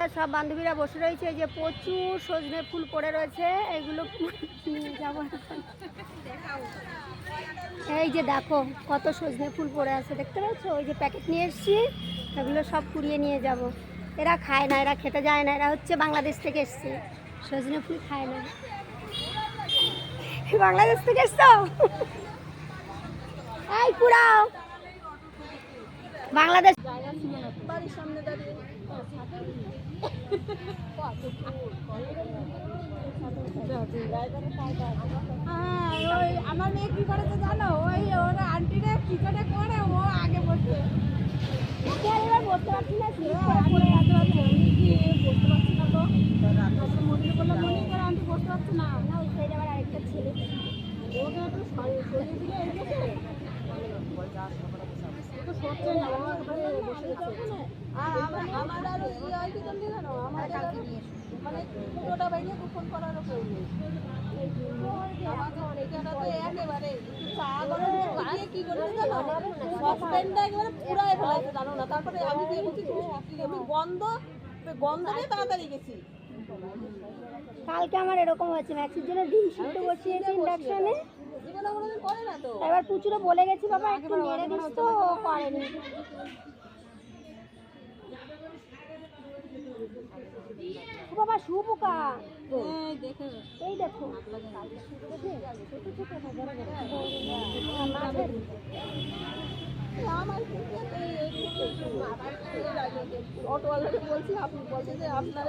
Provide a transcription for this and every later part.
সব বান্ধবীরা বসে রয়েছে, এই যে প্রচুর সজনে ফুল পড়ে রয়েছে এখন। এই যে দেখো, কত সজনে ফুল পড়ে আছে, দেখতে পাচ্ছ? ওই যে প্যাকেট নিয়ে এসেছি, এগুলো সব কুড়িয়ে নিয়ে যাব। এরা খায় না, এরা খেতে যায় না, এরা হচ্ছে বাংলাদেশ থেকে এসছে। সজনে ফুল খায় না। বাংলাদেশ থেকে এসছো? এই পুরাও বাংলাদেশ বাড়ির সামনে দাঁড়িয়ে আমার মেয়ে কি করেছে জানো? ওই ওরা আন্টিরা কি করে করে ও আগে বসে। এবার বসতে পারছি না মনি বসতে পারছি না তো। মনিকে বললাম মনি করে আন্টি বসতে পারছে না। না ওই সাইডে আবার আরেকটা ছেলে। ওকে একটু সরিয়ে সরিয়ে দিলে এই মানে পুরোটা বাইরে ফোন করার কেউ নেই। আমাকে অনেকেটা তো একেবারে চা গরম কি করেছে জানো? সসপ্যানটা একেবারে পুরাই ফেলাইছে জানো না? তারপরে আমি দিয়ে বলছি তুমি আমি গন্ধ গন্ধ দিয়ে তাড়াতাড়ি গেছি। কালকে আমার এরকম হয়েছে ম্যাক্সির জন্য ডিম সিদ্ধ বসিয়েছি ইন্ডাকশনে। এবার পুচুরে বলে গেছি বাবা একটু নেড়ে দিস তো। করেনি। বাবা শুভ পোকা। দেখে অটোওয়ালাকে বলছি আপনি বলছে যে আপনার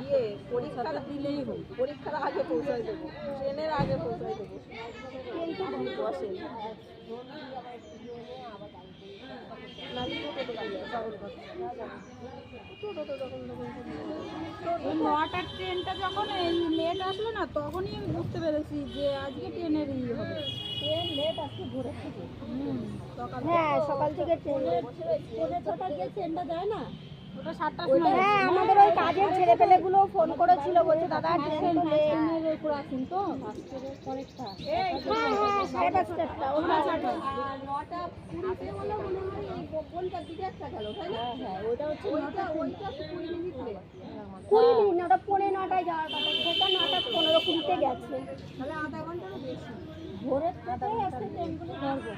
ইয়ে পরীক্ষা দিলেই হয় পরীক্ষার আগে পৌঁছায় দেবো ট্রেনের আগে পৌঁছায় দেবো বসেন নটার ট্রেনটা যখন এই লেট আসলো না তখনই আমি বুঝতে পেরেছি যে আজকে ট্রেনের ইয়ে হবে। ট্রেন লেট আসছে ভোরের থেকে। হ্যাঁ সকাল থেকে ট্রেন। পৌনে যে ট্রেনটা যায় না? হ্যাঁ আমাদের ওই কাজের ছেলেপেলেগুলো ফোন করেছিল বলছে দাদা ট্রেন তো late। ট্রেনের উপর আছেন তো পরেরটা হ্যাঁ হ্যাঁ সাড়ে পাঁচটা ওটা নটা কুড়িতে হলো মনে হয় এই কোনটার দিকে একটা গেল তাই না হ্যাঁ ওটা হচ্ছে ওইটা ওইটা কুড়ি মিনিট লেট কুড়ি মিনিট না ওটা পৌনে নটায় যাওয়ার কথা সেটা নটা পনেরো কুড়িতে গেছে তাহলে আধা ঘন্টারও বেশি ভোরের আজকে ট্রেনগুলো ধরবো।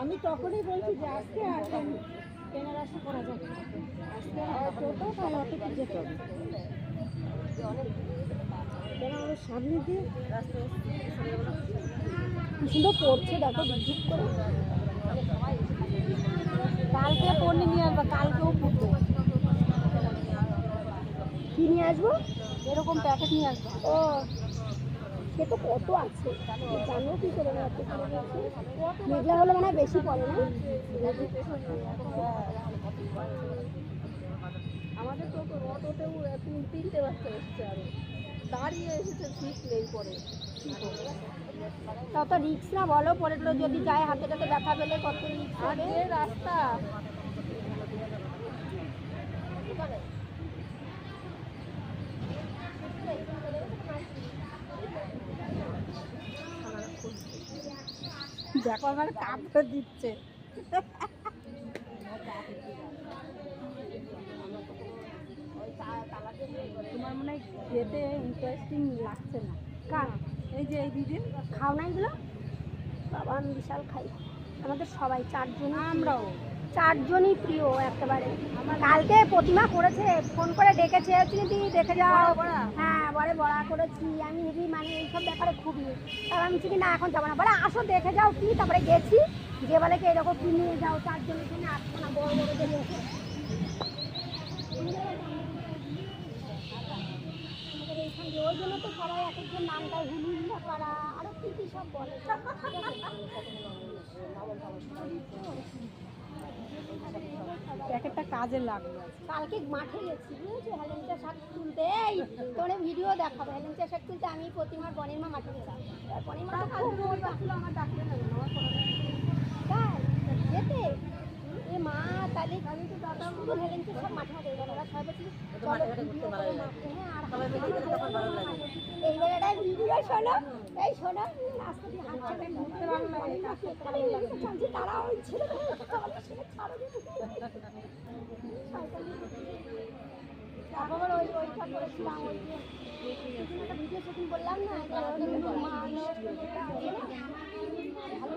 আমি তখনই বলছি যে আজকে আর ট্রেন- ট্রেনের করা যাবে। আজকে টোটো তাহলে অটোতে যেতে হবে। সুন্দর পড়ছে, দেখো কালকে নিয়ে আসবা, কালকেও কি নিয়ে আসব? এরকম প্যাকেট নিয়ে আসব। ও সে তো কত আছে? জানো কি করে? মেঘলা হলে মনে বেশি পড়ে না? আমাদের টোটো অটোতেও তিন তিনটে বাচ্চা এসছে আরও। দাঁড়িয়ে এসেছে সিট নেই পরে। তত রিক্স না বলো পরে যদি যায় হাতে টাতে ব্যথা পেলে কত রিক্স রাস্তা। দেখো আমার কাপড় দিচ্ছে। তোমার মনে হয় খেতে ইন্টারেস্টিং লাগছে না? কার? এই যে এই দিদি খাও না এগুলো? বাবা আমি বিশাল খাই। আমাদের সবাই চারজন আমরাও। চারজনই প্রিয় একেবারে। কালকে প্রতিমা করেছে ফোন করে ডেকেছে দিদি দেখে যাও? হ্যাঁ বলে বড়া করেছি আমি হেবি মানে এইসব ব্যাপারে খুবই। তারপর আমি কি না এখন যাব না। বলে আসো দেখে যাও কি। তারপরে গেছি। যে বলে কি এরকম কি নিয়ে যাও চারজনের জন্য আসব না বড় বড় যে লোক আমাদের এইখানে ওই জন্য তো সবাই এক একজন নাম দেয় হুলুল্লা পাড়া। আরও কি কি সব বলে। প্যাকেটটা কাজে লাগবে কালকে মাঠে গেছি বুঝেছ? হেলেঞ্চা শাক তুলতে। এই তোরে ভিডিও দেখাবো। হেলেঞ্চা শাক তুলতে আমি প্রতিমার বনের মা মাঠে গেলাম। বনের মা। আমার ডাকলে না তাই? যেতে। এ মা তাহলে তারা ওই ছেলে ছাড়ো পরীক্ষা করেছিলাম ওই যে ভিডিও শুটিং করলাম না যে নুনুর মা হলো এটা দিয়ে না, ভালো।